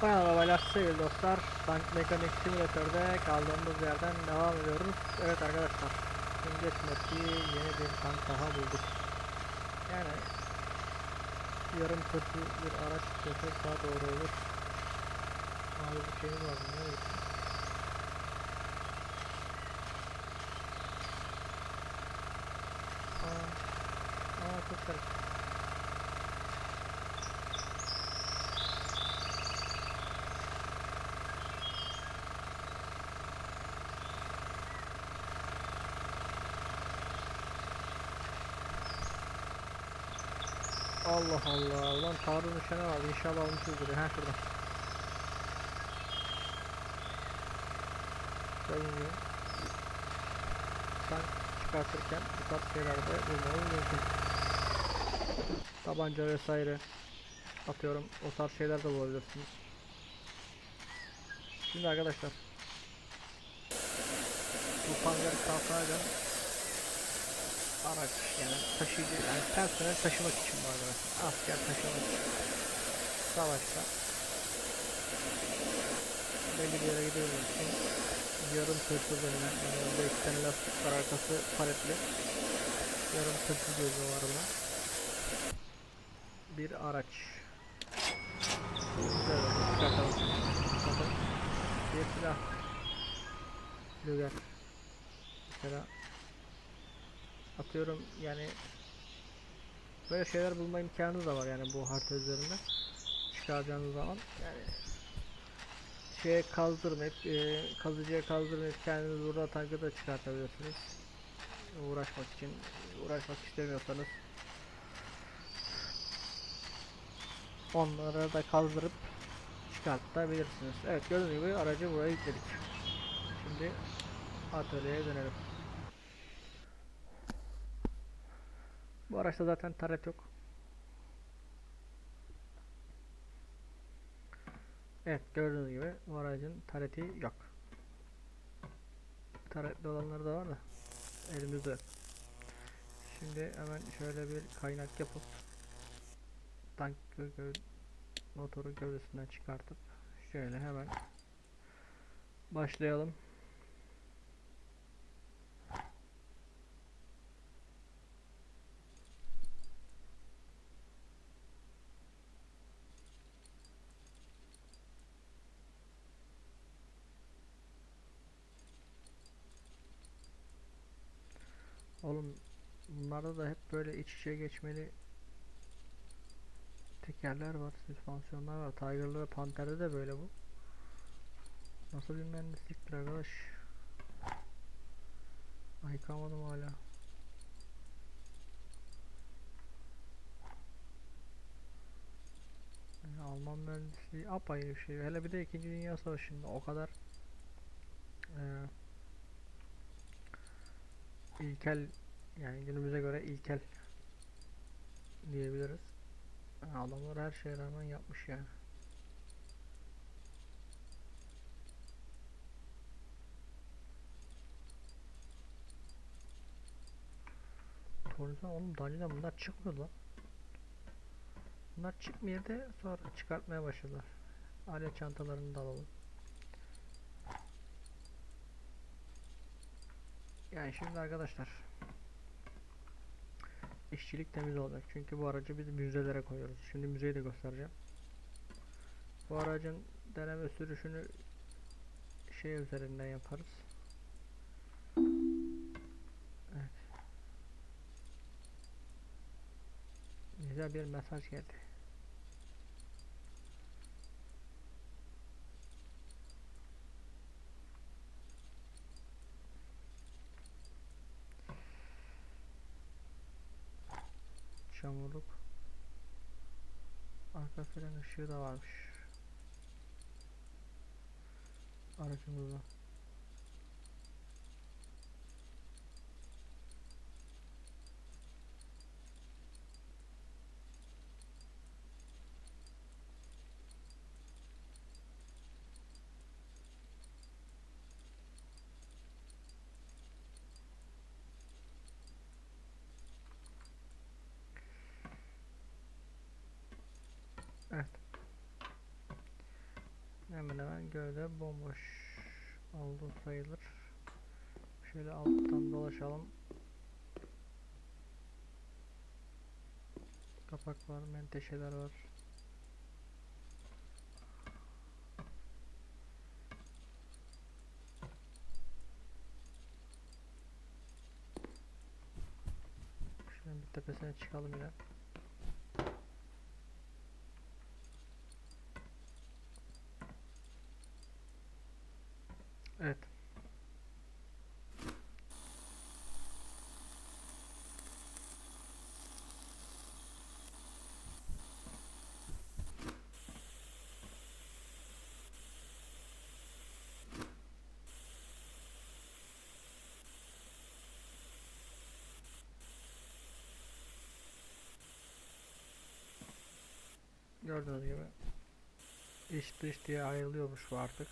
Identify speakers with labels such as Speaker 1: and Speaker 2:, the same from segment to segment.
Speaker 1: Merhaba sevgili dostlar. Tank Mekanik Simülatör'de kaldığımız yerden devam ediyoruz. Evet arkadaşlar. Şimdi yeni bir tank daha bulduk. Yani yarım tırtı bir araç desek daha doğru olur. Abi bir şeyimiz var gitti? Aa, aa çok garip. Allah Allah. Ulan taarruz nişanı var. İnşallah almışızdır. Ha şurada. Sayınca sen çıkartırken bu tarz şeylerde bulmamız mümkün. Tabanca vesaire atıyorum. O tarz şeyler de bulabilirsiniz. Şimdi arkadaşlar bu pangarı kalkana araç yani taşıyıcı yani personel taşımak için bu arkadaşlar. Asker taşımak için. Savaşta belli bir yere gidebilmek için yarım tırtıl denilen yani önde iki tane lastik var arkası paletli yarım tırtıl gözü var buna. Bir araç. Oldu. Çıkartalım. Bir silah. Lüger. Mesela atıyorum yani böyle şeyler bulma imkanınız da var yani bu harita üzerinde. Çıkaracağınız zaman yani şeye kazdırmayıp e, kazıcıya kazdırmayıp kendiniz burada tankı da çıkartabilirsiniz. Uğraşmak için uğraşmak istemiyorsanız onları da kazdırıp çıkartabilirsiniz. Evet gördüğünüz gibi aracı buraya yükledik. Şimdi atölyeye dönelim Bu araçta zaten taret yok. Evet gördüğünüz gibi bu aracın tareti yok. Taretli olanları da var da elimizde. Şimdi hemen şöyle bir kaynak yapıp tank gö- motoru gövdesinden çıkartıp şöyle hemen başlayalım. Oğlum bunlarda da hep böyle iç içe geçmeli tekerler var, süspansiyonlar var. Tiger'da ve Panther'de de böyle bu. Nasıl bir mühendisliktir arkadaş? Ayıkamadım hala. Yani Alman mühendisliği apayrı bir şey. Hele bir de 2. Dünya Savaşı'nda o kadar eee ilkel yani günümüze göre ilkel diyebiliriz. Adamlar her şeye rağmen yapmış yani. Tornizon oğlum Dani'den bunlar çıkmıyor lan. Bunlar çıkmıyor da sonra çıkartmaya başladılar. Alet çantalarını da alalım. Yani şimdi arkadaşlar işçilik temiz olacak çünkü bu aracı biz müzelere koyuyoruz. Şimdi müzeyi de göstereceğim. Bu aracın deneme sürüşünü şey üzerinden yaparız. Evet. Güzel bir mesaj geldi. Fren ışığı da varmış. Aracımızda. Evet. Hemen hemen gövde bomboş oldu sayılır. Şöyle alttan dolaşalım. Kapak var, menteşeler var. Şöyle bir tepesine çıkalım yine. Evet. Gördüğünüz gibi iç dış diye ayrılıyormuş bu artık.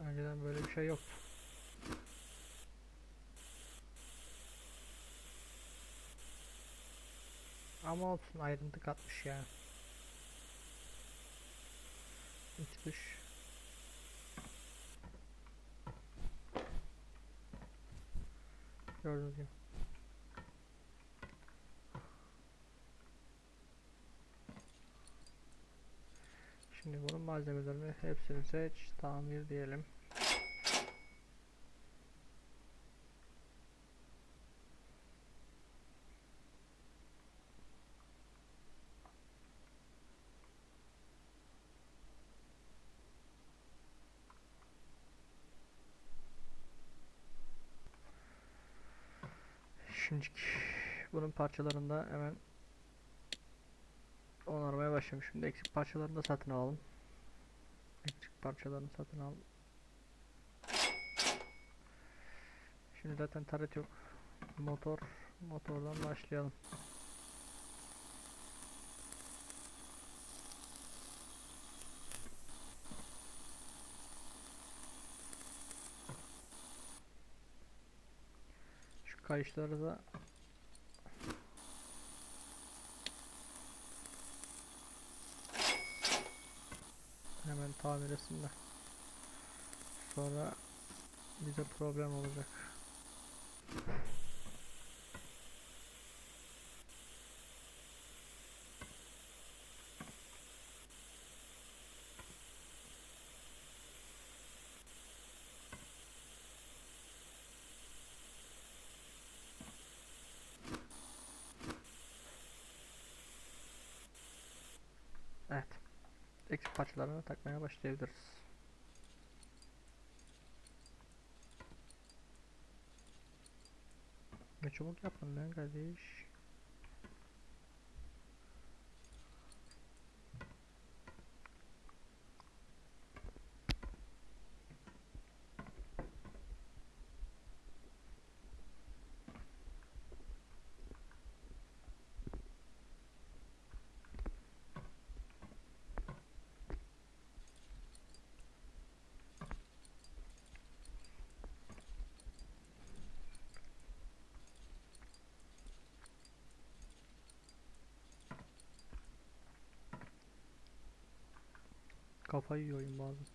Speaker 1: Önceden böyle bir şey yoktu. Ama olsun ayrıntı katmış yani. İç dış. Gördüğünüz gibi. Şimdi bunun malzemelerini hepsini seç, tamir diyelim. Şimdi bunun parçalarını da hemen onarmaya başlayalım. Şimdi eksik parçalarını da satın alalım. Eksik parçalarını satın al. Şimdi zaten taret yok. Motor, motordan başlayalım. Şu kayışları da hemen tamir etsinler. Sonra bize problem olacak. Evet. Eksik parçalarını takmaya başlayabiliriz. Ne çabuk yaptın lan kardeş. Kafayı yiyorum bazen.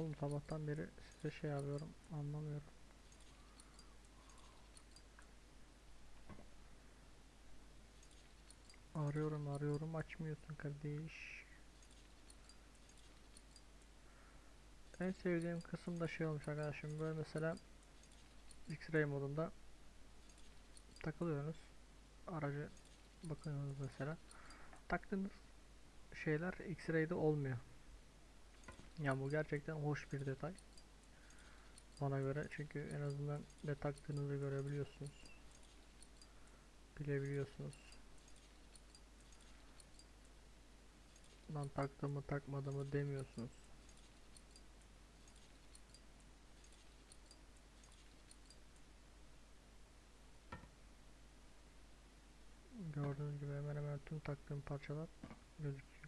Speaker 1: Oğlum sabahtan beri size şey yapıyorum anlamıyorum. Arıyorum arıyorum açmıyorsun kardeş. En sevdiğim kısım da şey olmuş arkadaşım böyle mesela X-ray modunda takılıyorsunuz. Aracı bakıyorsunuz mesela. Taktığınız şeyler X-ray'de olmuyor. Ya bu gerçekten hoş bir detay. Bana göre çünkü en azından ne taktığınızı görebiliyorsunuz. Bilebiliyorsunuz. Lan taktım mı takmadım mı demiyorsunuz. Gördüğünüz gibi hemen hemen tüm taktığım parçalar gözüküyor.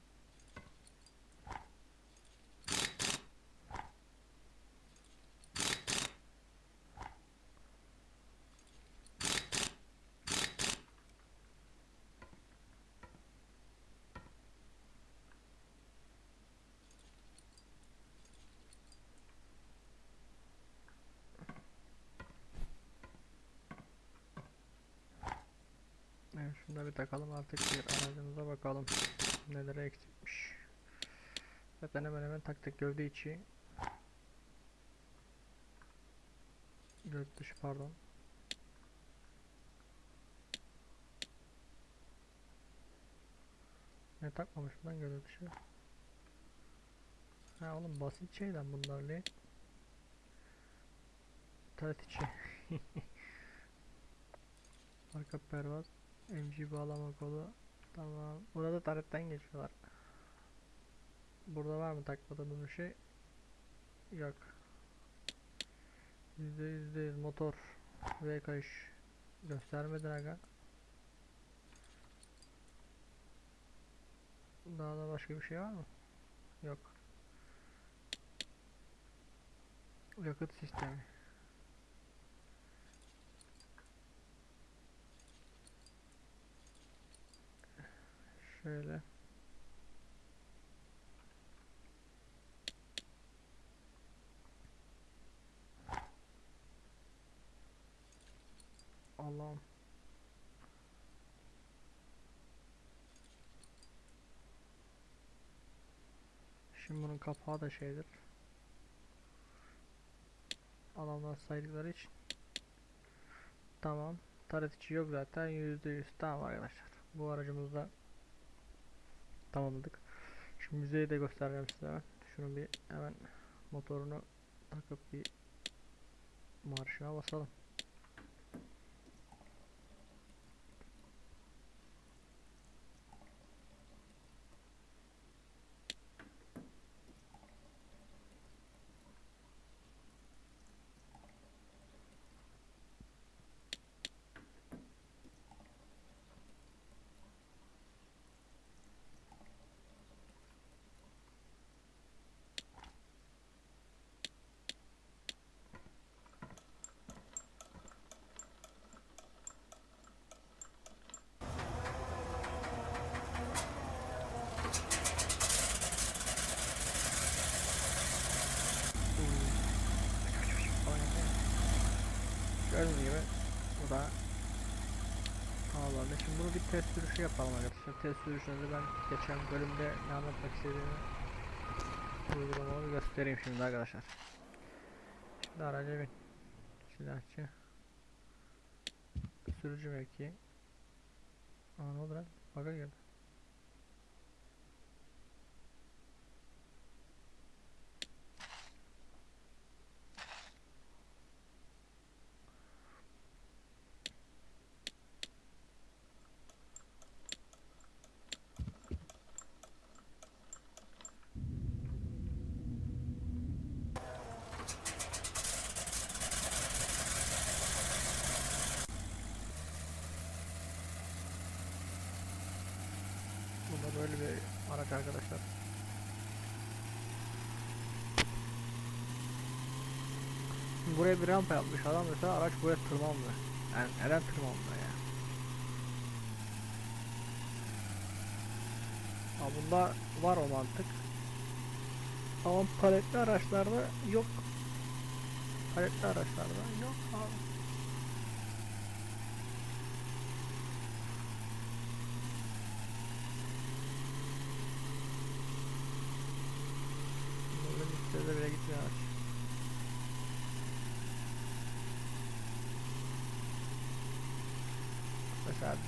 Speaker 1: Da bir takalım artık bir aracımıza bakalım nelere eksikmiş. Zaten hemen hemen taktık gövde içi. Gövde dışı pardon. Ne takmamışım lan gövde dışı. Ha oğlum basit şeyden bunlar ne? Taret içi. Arka pervaz. MG bağlama kolu. Tamam. Burada taretten geçiyorlar. Burada var mı takmadığımız bir şey? Yok. Yüzde yüzde yüz motor ve kayış göstermedin aga. Daha da başka bir şey var mı? Yok. Yakıt sistemi. Şöyle. Allah'ım. Şimdi bunun kapağı da şeydir. Adamlar saydıkları için. Tamam. Taret içi yok zaten %100. Tamam arkadaşlar. Bu aracımızda tamamladık. Şu müzeyi de göstereceğim size. Şunu bir hemen motorunu takıp bir marşına basalım. Gördüğünüz gibi bu da havalarda. Şimdi bunu bir test sürüşü yapalım arkadaşlar. Test sürüşünde ben geçen bölümde ne anlatmak istediğimi uygulamamı göstereyim şimdi arkadaşlar. Şimdi araca bin. Silahçı. Sürücü mevki. Aa ne oldu lan? Baga girdi. Bu da böyle bir araç arkadaşlar. Şimdi buraya bir rampa yapmış adam mesela araç buraya tırmanmıyor. Yani neden tırmanmıyor ya? Ha bunda var o mantık. Ama paletli araçlarda yok. Paletli araçlarda yok abi. Burada listede bile gitmiyor araç.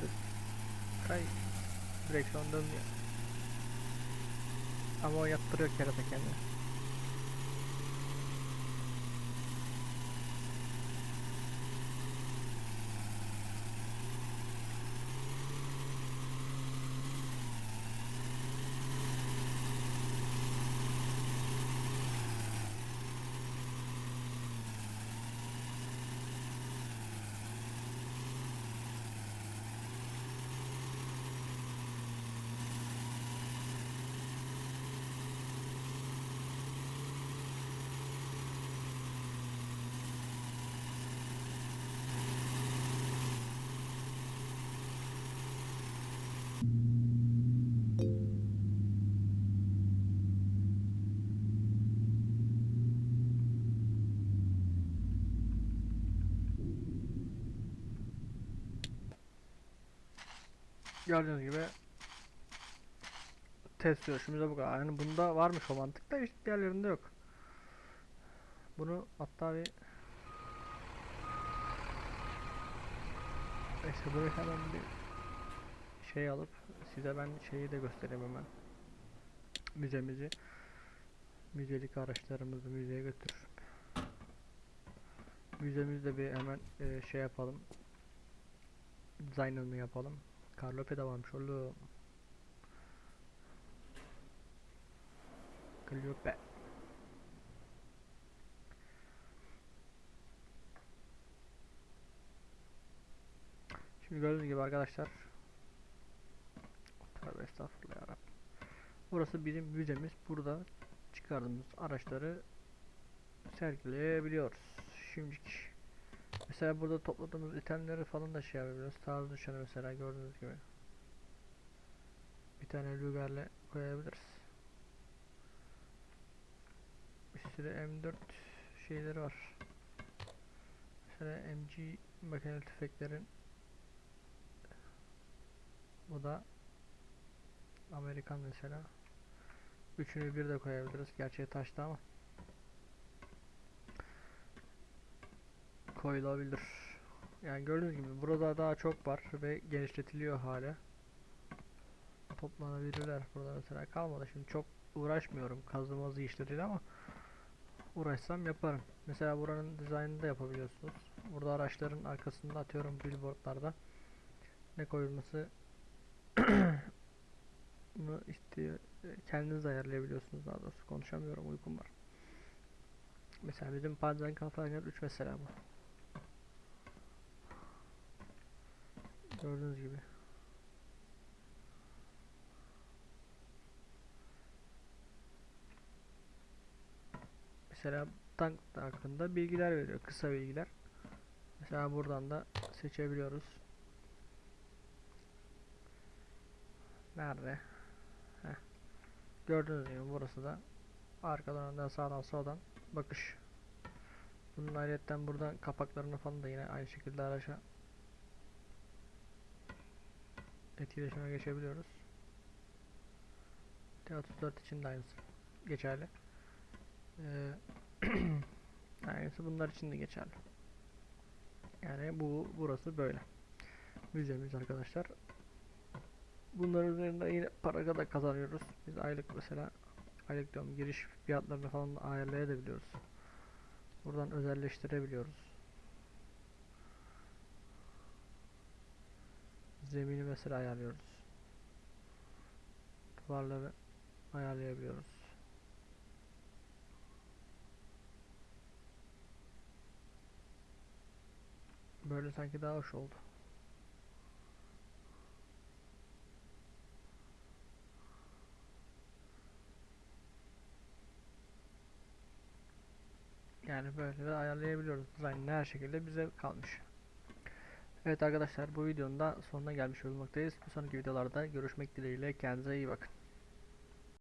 Speaker 1: Düz kay direksiyon dönmüyor. Ama o yaptırıyor kerata kendini. Gördüğünüz gibi test sürüşümüzde bu kadar. Yani bunda varmış o mantık da işte diğerlerinde yok. Bunu hatta bir Neyse bunu hemen bir şey alıp size ben şeyi de göstereyim hemen. Müzemizi. Müzelik araçlarımızı müzeye götürürüm. Müzemizde bir hemen e, şey yapalım. Design'ını yapalım. Carlope de varmış oğlum. Calliope. Şimdi gördüğünüz gibi arkadaşlar Tövbe estağfurullah yarabbim. Burası bizim müzemiz. Burada çıkardığımız araçları sergileyebiliyoruz. Şimdiki Mesela burada topladığımız itemleri falan da şey yapabiliyoruz. Taarruz uçağını mesela gördüğünüz gibi. Bir tane Luger'le koyabiliriz. Bir sürü M4 şeyleri var. Mesela MG makinalı tüfeklerin bu da Amerikan mesela. Üçünü bir de koyabiliriz. Gerçi taştı ama. Koyulabilir. Yani gördüğünüz gibi burada daha çok var ve genişletiliyor hala. Toplanabilirler burada mesela kalmadı. Şimdi çok uğraşmıyorum kazımazı işleriyle ama uğraşsam yaparım. Mesela buranın dizaynını da yapabiliyorsunuz. Burada araçların arkasında atıyorum billboardlarda ne koyulması bunu istiyor. Kendiniz ayarlayabiliyorsunuz daha doğrusu. Konuşamıyorum uykum var. Mesela bizim Panzer Kampanya 3 mesela bu. Gördüğünüz gibi. Mesela tank hakkında bilgiler veriyor. Kısa bilgiler. Mesela buradan da seçebiliyoruz. Nerede? Heh. Gördüğünüz gibi burası da arkadan önden sağdan soldan bakış. Bunun ayrıca buradan kapaklarını falan da yine aynı şekilde araca etkileşime geçebiliyoruz. T34 için de aynısı geçerli. Ee, aynısı bunlar için de geçerli. Yani bu burası böyle. Müzemiz arkadaşlar. Bunların üzerinde yine para da kazanıyoruz. Biz aylık mesela aylık diyorum giriş fiyatlarını falan ayarlayabiliyoruz. Buradan özelleştirebiliyoruz. Zemini mesela ayarlıyoruz. Duvarları ayarlayabiliyoruz. Böyle sanki daha hoş oldu. Yani böyle de ayarlayabiliyoruz. Dizaynı her şekilde bize kalmış. Evet arkadaşlar bu videonun da sonuna gelmiş bulunmaktayız. Bir sonraki videolarda görüşmek dileğiyle kendinize iyi bakın.